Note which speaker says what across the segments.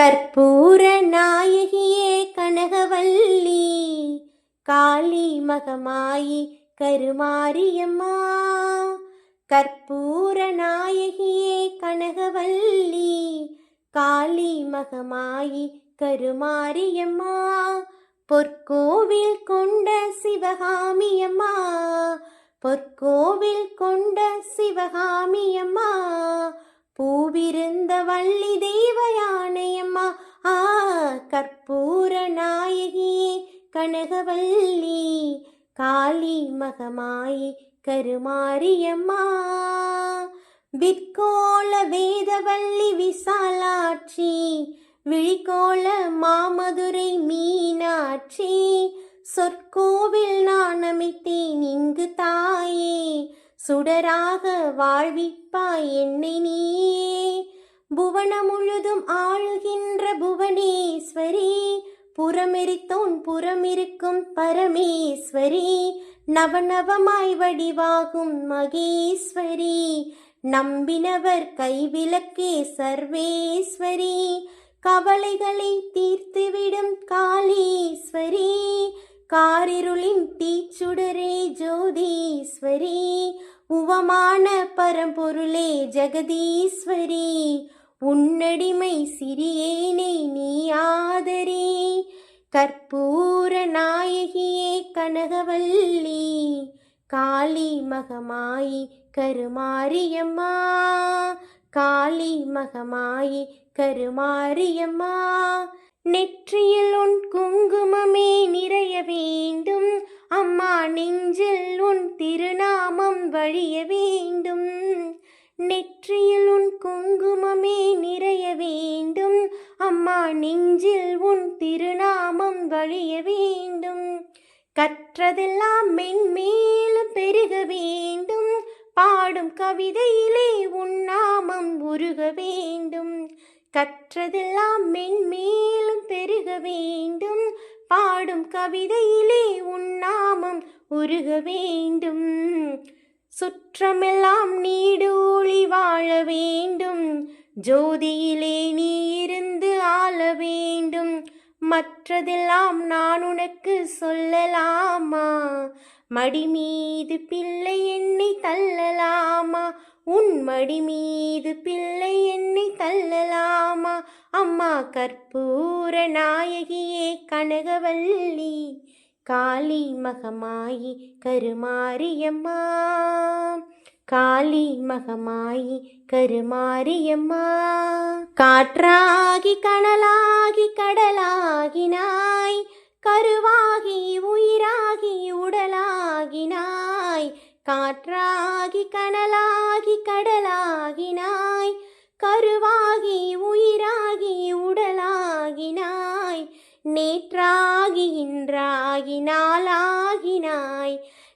Speaker 1: கற்பூர நாயகியே கனகவல்லி காளி மகமாயி கருமாரியம்மா. கற்பூர நாயகியே கனகவல்லி காளி மகமாயி கருமாரியம்மா. பொற்கோவில் கொண்ட சிவகாமியம்மா பொற்கோவில் கொண்ட சிவகாமியம்மா. பூவிருந்த வள்ளி தேவயானையம்மா கனகவல்லி காளி மகமாயி கருமாரியம்மா. விற்கோள வேதவள்ளி விசாலாட்சி விழிக்கோள மாமதுரை மீனாட்சி. சொற்கோவில் நான் அமைத்தேன் இங்கு தாயே சுடராக வாழ்விப்பாய் என்னை நீயே. புவனம் முழுதும் ஆளுகின்ற புவனேஸ்வரி புறமெரித்தோன் புறமிருக்கும் பரமேஸ்வரி நவநவமாய் வடிவாகும் மகேஸ்வரி. நம்பினவர் கைவிளக்கே சர்வேஸ்வரி. கவலைகளை தீர்த்துவிடும் காளீஸ்வரி. காரிருளின் தீச்சுடரே ஜோதீஸ்வரி. உவமான பரம்பொருளே ஜெகதீஸ்வரி. உன்னடிமை சிறியேனை நீ ஆதரே. கற்பூர நாயகியே கனகவல்லி காளி மகமாயி கருமாரியம்மா காளி மகமாயி கருமாரியம்மா. நெற்றியில் உன் குங்குமமே நிறை கற்றதெல்லாம் மென்மேலும் பெருக வேண்டும். பாடும் கவிதையிலே உன் நாமம் உருக வேண்டும். கற்றதெல்லாம் மென்மேலும் பெருக வேண்டும். பாடும் கவிதையிலே உன் நாமம் உருக வேண்டும். சுற்றமெல்லாம் நீடூழி வாழ வேண்டும். ஜோதியிலே நீ இருந்து ஆள வேண்டும். மற்றதெல்லாம் நான் உனக்கு சொல்லலாமா? மடி மீது பிள்ளை என்னை தள்ளலாமா? உன் மடி மீது பிள்ளை என்னை தள்ளலாமா? அம்மா கற்பூர நாயகியே கனகவல்லி காளி மகமாயி கருமாரியம்மா. காளி மகமாயி கருமாரியம்மா. காற்றாகி கனலாகி கடலாகினாய். கருவாகி உயிராகி உடலாகினாய். காற்றாகி கனலாகி கடல்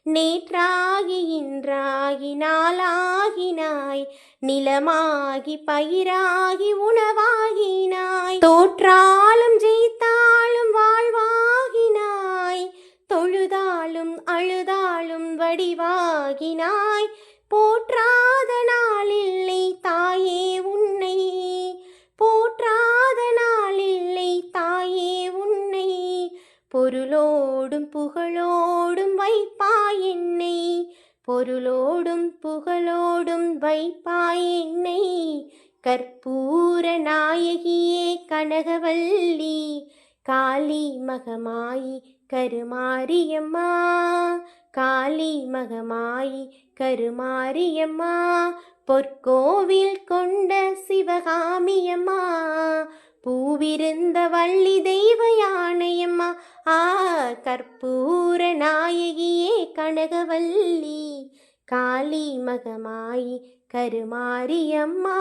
Speaker 1: நேற்றாகி இன்றாகி நாளாகினாய் நிலமாகி பயிராகி உணவாகினாய் தோற்றாலும் ஜெயித்தாலும் வாழ்வாகினாய் தொழுதாலும் அழுதாலும் வடிவாகினாய் போற்றாத நாளில்லை தாயே பொருளோடும் புகழோடும் வைப்பா என்னை. பொருளோடும் புகழோடும் வைப்பா என்னை. கற்பூர நாயகியே கனகவல்லி காளி மகமாயி கருமாரியம்மா. காளி மகமாயி கருமாரியம்மா பொற்கோவில் கொண்ட சிவகாமியம்மா. பூவிருந்த வள்ளி தெய்வ யானையம்மா ஆ கற்பூர நாயகியே கனகவல்லி காளி மகமாயி கருமாரியம்மா.